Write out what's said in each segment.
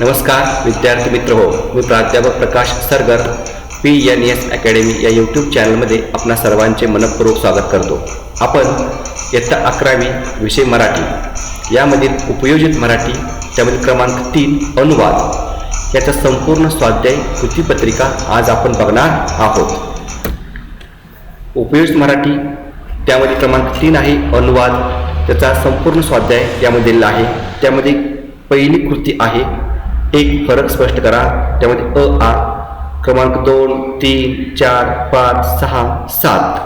नमस्कार विद्यार्थी मित्र हो मी प्राध्यापक Prakash Sargar P N S academy या यूट्यूब चॅनलमध्ये आपणा सर्वांचे मनपूर्वक स्वागत करतो. आपण इयत्ता अकरावी विषय मराठी यामधील उपयोजित मराठी त्यामधील क्रमांक तीन अनुवाद याचा संपूर्ण स्वाध्याय कृतीपत्रिका आज आपण बघणार आहोत. उपयोजित मराठी त्यामध्ये क्रमांक तीन आहे अनुवाद त्याचा संपूर्ण स्वाध्याय यामध्ये दिलेला आहे त्यामध्ये पहिली कृती आहे एक फरक स्पष्ट करा. त्यामध्ये अ आ क्रमांक दोन तीन चार पाच सहा सात.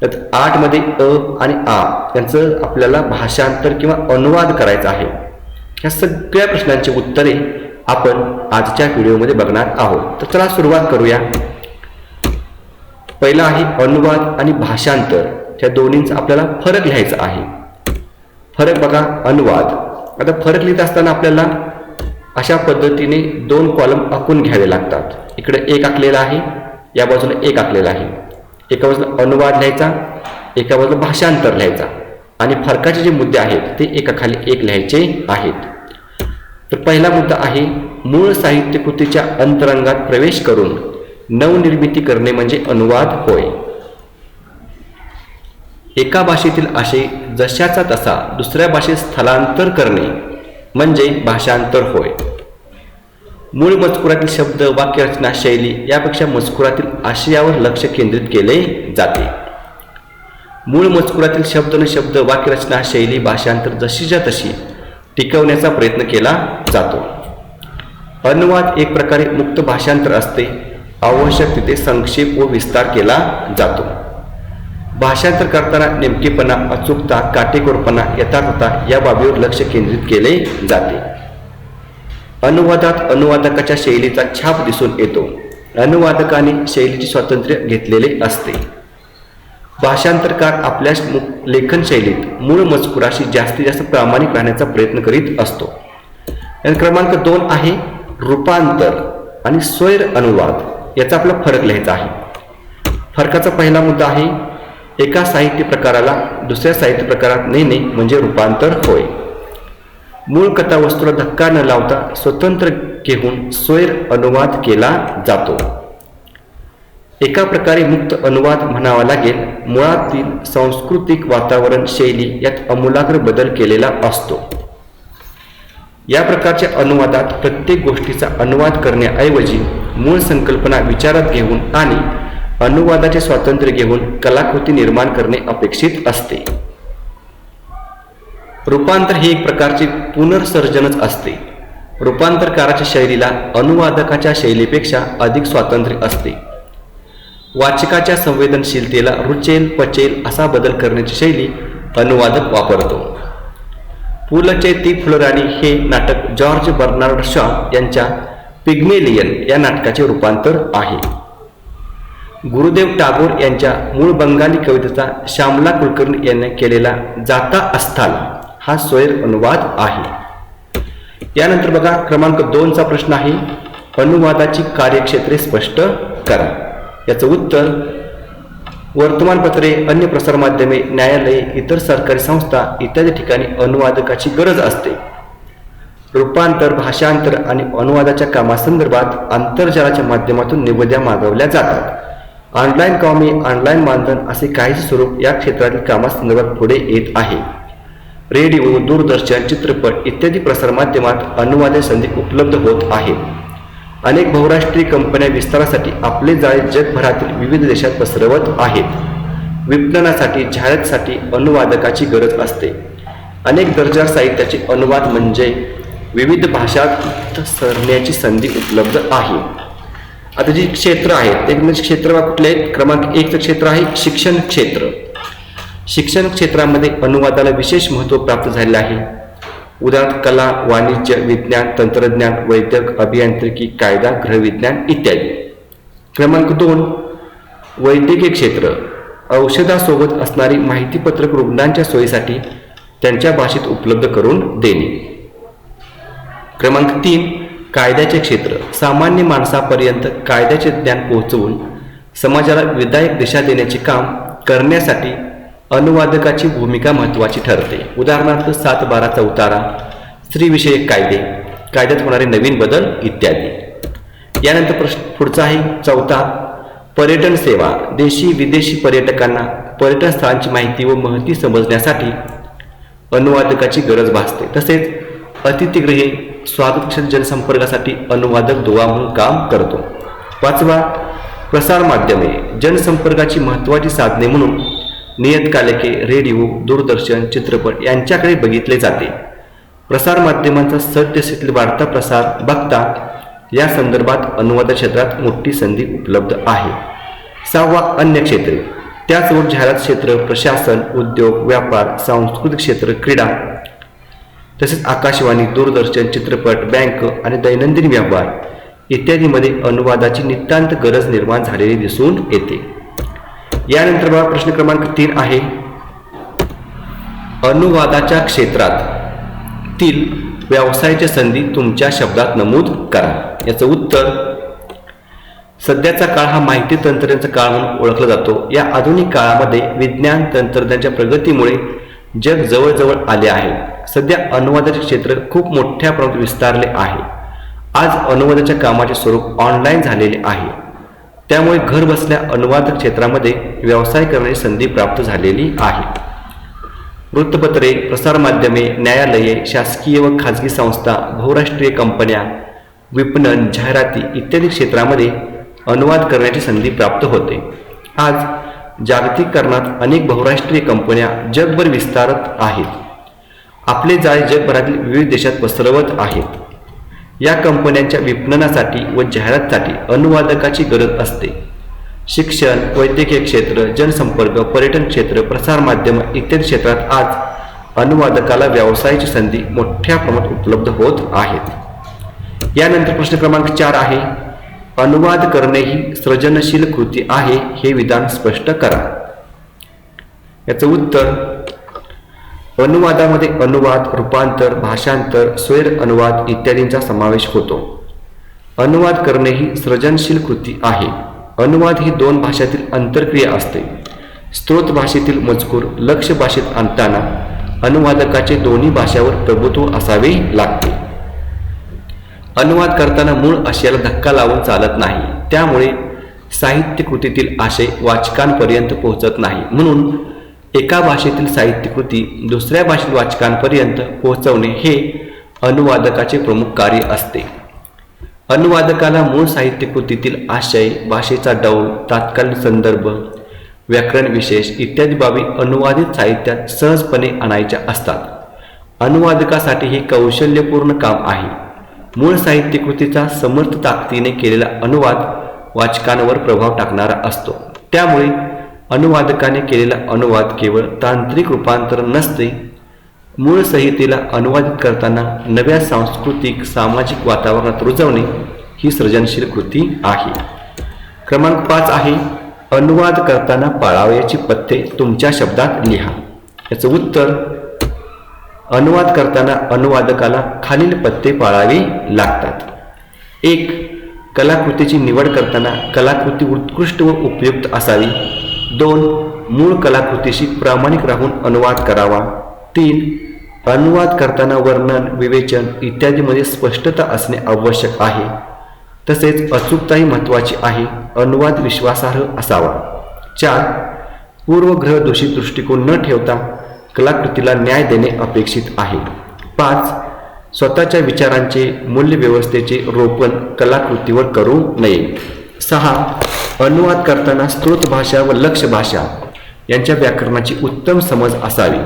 त्यात आठमध्ये अ आणि आ यांचं आपल्याला भाषांतर किंवा अनुवाद करायचा आहे. ह्या सगळ्या प्रश्नांची उत्तरे आपण आजच्या व्हिडिओमध्ये बघणार आहोत. तर चला सुरुवात करूया. पहिला आहे अनुवाद आणि भाषांतर. त्या दोन्हींचा आपल्याला फरक लिहायचा आहे. फरक बघा अनुवाद. आता फरक लिहित असताना आपल्याला अशा पद्धतीने दोन कॉलम आखून घ्यावे लागतात. इकडे एक आखलेला आहे या बाजूला एक आखलेला आहे. एका बाजूला अनुवाद लिहायचा एका बाजूला भाषांतर लिहायचा. आणि फरकाचे जे मुद्दे आहेत ते एकाखाली एक लिहायचे आहेत. तर पहिला मुद्दा आहे मूळ साहित्य कृतीच्या अंतरंगात प्रवेश करून नवनिर्मिती करणे म्हणजे अनुवाद होय. एका भाषेतील आशय जशाचा तसा दुसऱ्या भाषेत स्थलांतर करणे म्हणजे भाषांतर होय. मूळ मजकुरातील शब्द वाक्यरचना शैली यापेक्षा मजकुरातील आशयावर लक्ष केंद्रित केले जाते. मूळ मजकुरातील शब्द न शब्द वाक्यरचना शैली भाषांतर जशीच्या तशी टिकवण्याचा प्रयत्न केला जातो. अनुवाद एक प्रकारे मुक्त भाषांतर असते. आवश्यक तिथे संक्षेप व विस्तार केला जातो. भाषांतर करताना नेमकेपणा अचूकता काटेकोरपणा यथार्थता या बाबीवर लक्ष केंद्रित केले जाते. अनुवादात अनुवादकाच्या शैलीचा छाप दिसून येतो. अनुवादकाने शैलीचे स्वातंत्र्य घेतलेले असते. भाषांतरकार आपल्या मु- लेखन शैलीत मूळ मजकुराशी जास्तीत जास्त प्रामाणिक राहण्याचा प्रयत्न करीत असतो. क्रमांक दोन आहे रूपांतर आणि स्वैर अनुवाद. याचा आपला फरक लिहायचा आहे. फरकाचा पहिला मुद्दा आहे एका साहित्य प्रकाराला दुसऱ्या साहित्य प्रकारात नेणे म्हणजे रूपांतर होय. मूळ कथावस्तूला धक्का न लावता स्वतंत्र घेऊन स्वैर अनुवाद केला जातो. एका प्रकारे मुक्त अनुवाद म्हणावा लागेल मुळातील सांस्कृतिक वातावरण शैली यात अमूलाग्र बदल केलेला असतो. या प्रकारच्या अनुवादात प्रत्येक गोष्टीचा अनुवाद करण्याऐवजी मूळ संकल्पना विचारात घेऊन आणि अनुवादाचे स्वातंत्र्य घेऊन कलाकृती निर्माण करणे अपेक्षित असते. रूपांतर हे एक प्रकारचे पुनर्सर्जनच असते. रूपांतरकाराच्या शैलीला अनुवादकाच्या शैलीपेक्षा अधिक स्वातंत्र्य असते. वाचकाच्या संवेदनशीलतेला रुचेल पचेल असा बदल करण्याची शैली अनुवादक वापरतो. पुलचे ती फुलराणी हे नाटक जॉर्ज बर्नार्ड शॉ यांच्या पिग्मेलियन या नाटकाचे रूपांतर आहे. गुरुदेव टागोर यांच्या मूळ बंगाली कवितेचा श्यामला कुलकर्णी यांनी केलेला जाता असताल हा स्वैर अनुवाद आहे. यानंतर बघा क्रमांक दोनचा प्रश्न आहे. अनुवादाची कार्यक्षेत्रे स्पष्ट करा. याचं उत्तर वर्तमानपत्रे अन्य प्रसारमाध्यमे न्यायालये इतर सरकारी संस्था इत्यादी ठिकाणी अनुवादकाची गरज असते. रूपांतर भाषांतर आणि अनुवादाच्या कामासंदर्भात आंतरजालाच्या माध्यमातून निवेद्या मागवल्या जातात. ऑनलाईन कामे ऑनलाईन मानधन असे काहीच स्वरूप या क्षेत्रातील कामासंदर्भात पुढे येत आहे. रेडिओ दूरदर्शन चित्रपट इत्यादी प्रसारमाध्यमात अनुवाद संधी उपलब्ध होत आहे अनेक बहुराष्ट्रीय कंपन्या विस्तारासाठी आपले जाळे जगभरातील विविध देशात पसरवत आहेत. विपणनासाठी जाहिरातसाठी अनुवादकाची गरज असते. अनेक दर्जा साहित्याचे अनुवाद म्हणजे विविध भाषात सरण्याची संधी उपलब्ध आहे. आता जी क्षेत्र आहेत ते म्हणजे क्षेत्र कुठले आहेत? क्रमांक एकचं क्षेत्र आहे शिक्षण क्षेत्र. शिक्षण क्षेत्रामध्ये अनुवादाला विशेष महत्त्व प्राप्त झालेलं आहे. उदाहरणार्थ कला वाणिज्य विज्ञान तंत्रज्ञान वैद्यक अभियांत्रिकी कायदा गृहविज्ञान इत्यादी. क्रमांक दोन वैद्यकीय क्षेत्र. औषधासोबत असणारी माहितीपत्रक रुग्णांच्या सोयीसाठी त्यांच्या भाषेत उपलब्ध करून देणे. क्रमांक तीन कायद्याचे क्षेत्र सामान्य माणसापर्यंत कायद्याचे ज्ञान पोहोचवून समाजाला विधायक दिशा देण्याचे काम करण्यासाठी अनुवादकाची भूमिका महत्त्वाची ठरते. उदाहरणार्थ सात बाराचा उतारा स्त्रीविषयक कायदे कायद्यात होणारे नवीन बदल इत्यादी. यानंतर प्रश्न पुढचा आहे. चौथा पर्यटन सेवा देशी विदेशी पर्यटकांना पर्यटन स्थळांची माहिती व महती समजण्यासाठी अनुवादकाची गरज भासते. तसेच अतिथीगृहे स्वागत जनसंपर्कासाठी अनुवादक दुवा म्हणून काम करतो. पाचवा प्रसार माध्यमे जनसंपर्काची महत्त्वाची साधने म्हणून नियतकालिके रेडिओ दूरदर्शन चित्रपट यांच्याकडे बघितले जाते. प्रसार माध्यमांचा सद्यस्थितीतील वाढता प्रसार बघता या संदर्भात अनुवाद क्षेत्रात मोठी संधी उपलब्ध आहे. सहावा अन्य क्षेत्रे. त्याचबरोबर जाहिरात क्षेत्र प्रशासन उद्योग व्यापार सांस्कृतिक क्षेत्र क्रीडा तसेच आकाशवाणी दूरदर्शन चित्रपट बँक आणि दैनंदिन व्यवहार इत्यादीमध्ये अनुवादाची नितांत गरज निर्माण झालेली दिसून येते. यानंतर बघा प्रश्न क्रमांक तीन आहे. अनुवादाच्या क्षेत्रात तील व्यवसायाच्या संधी तुमच्या शब्दात नमूद करा. याचं उत्तर सध्याचा काळ हा माहिती तंत्रज्ञानाचा काळ म्हणून ओळखला जातो. या आधुनिक काळामध्ये विज्ञान तंत्रज्ञानाच्या प्रगतीमुळे जग जवळजवळ आले आहे. सध्या अनुवादाचे क्षेत्र खूप मोठ्या प्रमाणात विस्तारले आहे. आज अनुवादाच्या कामाचे स्वरूप ऑनलाईन झालेले आहे. त्यामुळे घर बसल्या अनुवाद क्षेत्रामध्ये व्यवसाय करण्याची संधी प्राप्त झालेली आहे. वृत्तपत्रे प्रसारमाध्यमे न्यायालये शासकीय व खाजगी संस्था बहुराष्ट्रीय कंपन्या विपणन जाहिराती इत्यादी क्षेत्रामध्ये अनुवाद करण्याची संधी प्राप्त होते. आज जागतिककरणात अनेक बहुराष्ट्रीय कंपन्या जगभर विस्तारत आहेत. आपले जाळे जगभरातील विविध देशात पसरवत आहेत. या कंपन्यांच्या विपणनासाठी व जाहिरातीसाठी अनुवादकाची गरज असते. शिक्षण वैद्यकीय क्षेत्र जनसंपर्क पर्यटन क्षेत्र प्रसारमाध्यम इत्यादी क्षेत्रात आज अनुवादकाला व्यवसायाची संधी मोठ्या प्रमाणात उपलब्ध होत आहेत. यानंतर प्रश्न क्रमांक चार आहे अनुवाद करणे ही सृजनशील कृती आहे हे विधान स्पष्ट करा. याचं उत्तर अनुवादामध्ये अनुवाद रूपांतर भाषांतर स्वैर अनुवाद इत्यादींचा समावेश होतो. अनुवाद करणे ही सृजनशील कृती आहे. अनुवाद ही दोन भाषेतील आंतरक्रिया असते. स्त्रोत भाषेतील मजकूर लक्ष भाषेत आणताना अनुवादकाचे दोन्ही भाषावर प्रभुत्व असावे लागते. अनुवाद करताना मूळ आशयाला धक्का लावून चालत नाही. त्यामुळे साहित्य कृतीतील आशय वाचकांपर्यंत पोहोचत नाही. म्हणून एका भाषेतील साहित्यकृती दुसऱ्या भाषेतील वाचकांपर्यंत पोहोचवणे हे अनुवादकाचे प्रमुख कार्य असते. अनुवादकाला मूळ साहित्यकृतीतील आशय भाषेचा डौल तात्कालीन संदर्भ व्याकरण विशेष इत्यादी बाबी अनुवादित साहित्यात सहजपणे आणायच्या असतात. अनुवादकासाठी हे कौशल्यपूर्ण काम आहे. मूळ साहित्यकृतीचा समर्थ ताकदीने केलेला अनुवाद वाचकांवर प्रभाव टाकणारा असतो. त्यामुळे अनुवादकाने केलेला अनुवाद केवळ तांत्रिक रूपांतर नसते मूळ संहितेला अनुवादित करताना नव्या सांस्कृतिक सामाजिक वातावरणात रुजवणे ही सृजनशील कृती आहे. क्रमांक पाच आहे अनुवाद करताना पाळावयाची पथ्ये तुमच्या शब्दात लिहा. याचं उत्तर अनुवाद करताना अनुवादकाला खालील पत्ते पाळावी लागतात. एक कलाकृतीची निवड करताना कलाकृती उत्कृष्ट व उपयुक्त असावी. दोन मूळ कलाकृतीशी प्रामाणिक राहून अनुवाद करावा. तीन अनुवाद करताना वर्णन विवेचन इत्यादीमध्ये स्पष्टता असणे आवश्यक आहे. तसेच अचूकताही महत्त्वाची आहे. अनुवाद विश्वासार्ह असावा. चार पूर्वग्रह दोषी दृष्टिकोन न ठेवता कलाकृतीला न्याय देणे अपेक्षित आहे. पाच स्वतःच्या विचारांचे मूल्यव्यवस्थेचे रोपण कलाकृतीवर करू नये. सहा अनुवाद करताना स्त्रोत भाषा व लक्ष भाषा यांच्या व्याकरणाची उत्तम समज असावी.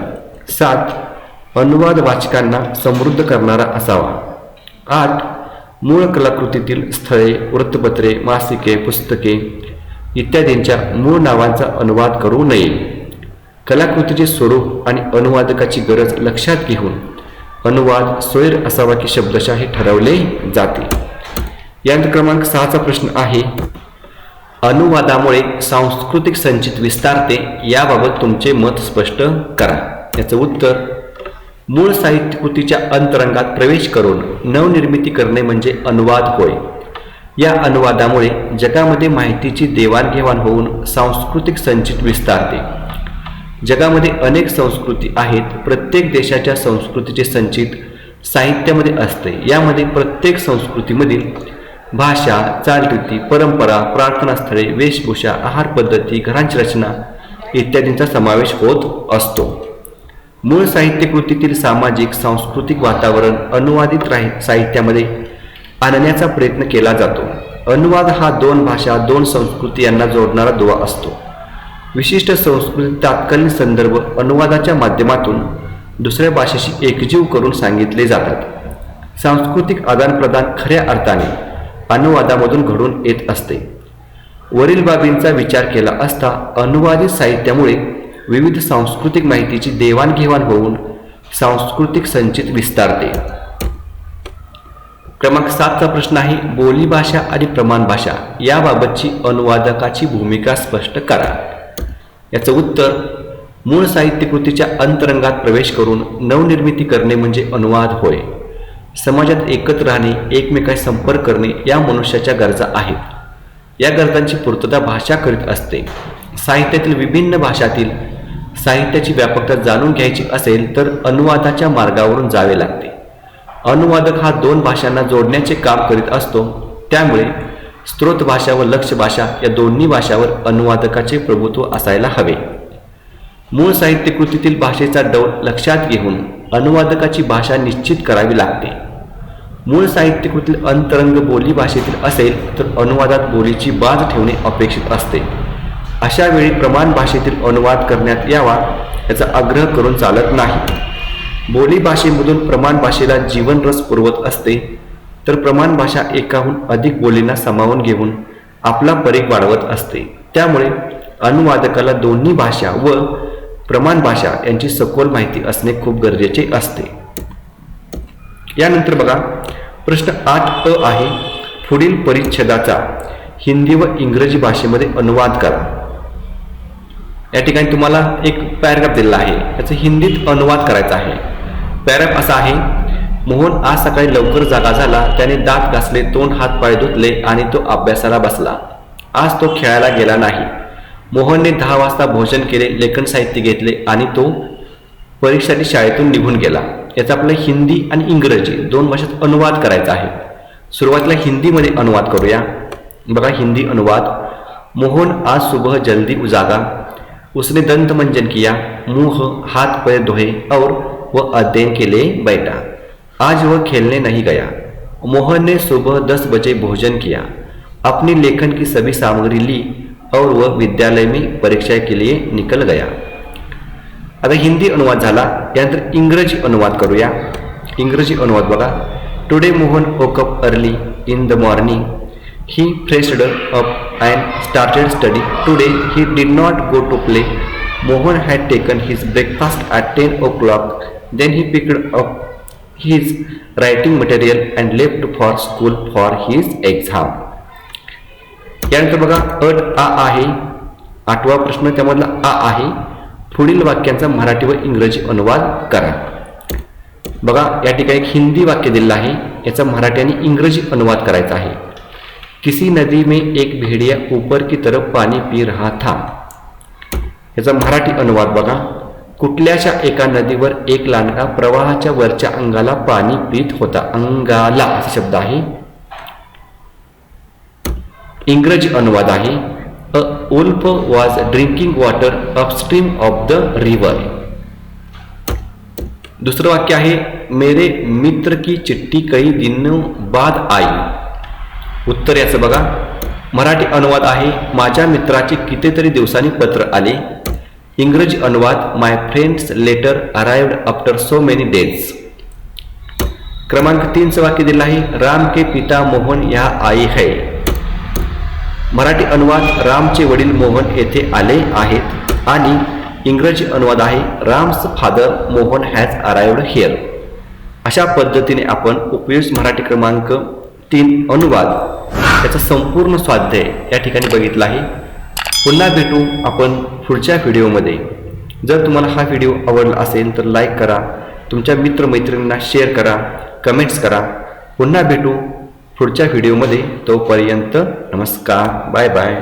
सात अनुवाद वाचकांना समृद्ध करणारा असावा. आठ मूळ कलाकृतीतील स्थळे वृत्तपत्रे मासिके पुस्तके इत्यादींच्या मूळ नावांचा अनुवाद करू नये. कलाकृतीचे स्वरूप आणि अनुवादकाची गरज लक्षात घेऊन अनुवाद सोयर असावा की शब्दशः हे ठरवले जाते. यानंतर क्रमांक सहाचा प्रश्न आहे अनुवादामुळे सांस्कृतिक संचित विस्तारते याबाबत तुमचे मत स्पष्ट करा. याचं उत्तर मूळ साहित्यकृतीच्या अंतरंगात प्रवेश करून नवनिर्मिती करणे म्हणजे अनुवाद होय. या अनुवादामुळे जगामध्ये माहितीची देवाणघेवाण होऊन सांस्कृतिक संचित विस्तारते. जगामध्ये अनेक संस्कृती आहेत प्रत्येक देशाच्या संस्कृतीचे संचित साहित्यामध्ये असते. यामध्ये प्रत्येक संस्कृतीमधील भाषा चालरीती परंपरा प्रार्थनास्थळे वेशभूषा आहार पद्धती घरांची रचना इत्यादींचा समावेश होत असतो. मूळ साहित्यकृतीतील सामाजिक सांस्कृतिक वातावरण अनुवादित राही साहित्यामध्ये आणण्याचा प्रयत्न केला जातो. अनुवाद हा दोन भाषा दोन संस्कृती यांना जोडणारा दुवा असतो. विशिष्ट संस्कृती तात्कालीन संदर्भ अनुवादाच्या माध्यमातून दुसऱ्या भाषेशी एकजीव करून सांगितले जातात. सांस्कृतिक आदानप्रदान खऱ्या अर्थाने अनुवादामधून घडून येत असते. वरील बाबींचा विचार केला असता अनुवादित साहित्यामुळे विविध सांस्कृतिक माहितीची देवाणघेवाण होऊन सांस्कृतिक संचित विस्तारते. क्रमांक सातचा प्रश्न आहे बोलीभाषा आणि प्रमाण भाषा याबाबतची अनुवादकाची भूमिका स्पष्ट करा. याचं उत्तर मूळ साहित्यकृतीच्या अंतरंगात प्रवेश करून नवनिर्मिती करणे म्हणजे अनुवाद होय. समाजात एकत्र राहणे एकमेकाशी संपर्क करणे या मनुष्याच्या गरजा आहेत. या गरजांची पूर्तता भाषा करीत असते. साहित्यातील विभिन्न भाषातील साहित्याची व्यापकता जाणून घ्यायची असेल तर अनुवादाच्या मार्गावरून जावे लागते. अनुवादक हा दोन भाषांना जोडण्याचे काम करीत असतो. त्यामुळे स्त्रोत भाषा व लक्ष भाषा या दोन्ही भाषावर अनुवादकाचे प्रभुत्व असायला हवे. मूळ साहित्यकृतीतील भाषेचा डौल लक्षात घेऊन अनुवादकाची भाषा निश्चित करावी लागते. मूळ साहित्यकृतील अंतरंग बोली भाषेतील असेल तर अनुवादात बोलीची बाज ठेवणे अपेक्षित असते. अशा वेळी प्रमाण भाषेतील अनुवाद करण्यात यावा याचा आग्रह करून चालत नाही. बोली भाषेमधून प्रमाण भाषेला जीवनरस पुरवत असते. तर प्रमाण भाषा एकाहून अधिक बोलींना सामावून घेऊन आपला परीख वाढवत असते. त्यामुळे अनुवादकाला दोन्ही भाषा व प्रमाण भाषा यांची सखोल माहिती असणे खूप गरजेचे असते. यानंतर बघा प्रश्न आठ अ आहे पुढील परिच्छेदाचा हिंदी व इंग्रजी भाषेमध्ये अनुवाद करा. या ठिकाणी तुम्हाला एक पॅराग्राफ दिलेला आहे त्याचा हिंदीत अनुवाद करायचा आहे. पॅराग्राफ असा आहे मोहन आज सकाळी लवकर जागा झाला त्याने दात घासले तोंड हात पाय धुतले आणि तो अभ्यासाला बसला. आज तो खेळायला गेला नाही. मोहनने दहा वाजता भोजन केले लेखन साहित्य घेतले आणि तो परीक्षेसाठी शाळेतून निघून गेला. याचा आपला हिंदी आणि इंग्रजी दोन भाषेत अनुवाद करायचा आहे. सुरुवातीला हिंदीमध्ये अनुवाद करूया. बघा हिंदी अनुवाद. मोहन आज सुबह जल्दी उजागा. उसने दंत मंजन किया. मुंह हाथ पैर धोए और वह अध्ययन के लिए बैठा। आज वह खेलने नहीं गया। मोहन ने सुबह दस बजे भोजन किया। अपने लेखन की सभी सामग्री ली। और वह विद्यालय में परीक्षा के लिए निकल गया। आता हिंदी अनुवाद झाला त्यानंतर इंग्रजी अनुवाद करूया। इंग्रजी अनुवाद बघा। Today Mohan woke up early in the morning he freshed up and started study today he did not go to play Mohan had taken his breakfast at ten o'clock then he picked up his writing material and left for school for his exam यानंतर बघा अट आ आहे आठवा प्रश्न त्यामधला आ आहे पुढील वाक्यांचा मराठी व इंग्रजी अनुवाद करा. बघा या ठिकाणी एक हिंदी वाक्य दिलेलं आहे याचा मराठी आणि इंग्रजी अनुवाद करायचा आहे. किसी नदी में एक भेड़िया ऊपर की तरफ पाणी पी रहा था. याचा मराठी अनुवाद बघा. कुठल्याशा एका नदीवर एक लांडगा प्रवाहाच्या वरच्या अंगाला पाणी पित होता. अंगाला असा शब्द आहे. इंग्रजी अनुवाद आहे. A wolf was drinking water upstream of the river दुसरं वाक्य आहे मेरे मित्र की चिठ्ठी कई दिनों बाद आई. उत्तर याचं बघा. मराठी अनुवाद आहे माझ्या मित्राचे कितीतरी दिवसांनी पत्र आले. इंग्रजी अनुवाद my friend's letter arrived after so many days क्रमांक तीनचं वाक्य दिलं आहे राम के पिता मोहन या आई है. मराठी अनुवाद रामचे वडील मोहन येथे आले आहेत आणि इंग्रजी अनुवाद आहे Ram's father Mohan has arrived here. अशा पद्धतीने आपण उपयुक्त मराठी क्रमांक तीन अनुवाद त्याचा संपूर्ण स्वाध्याय या ठिकाणी बघितला आहे. पुन्हा भेटू आपण पुढच्या व्हिडिओमध्ये. जर तुम्हाला हा व्हिडिओ आवडला असेल तर लाईक करा. तुमच्या मित्रमैत्रिणींना शेअर करा कमेंट्स करा. पुन्हा भेटू पुढच्या व्हिडिओमध्ये तोपर्यंत नमस्कार बाय बाय.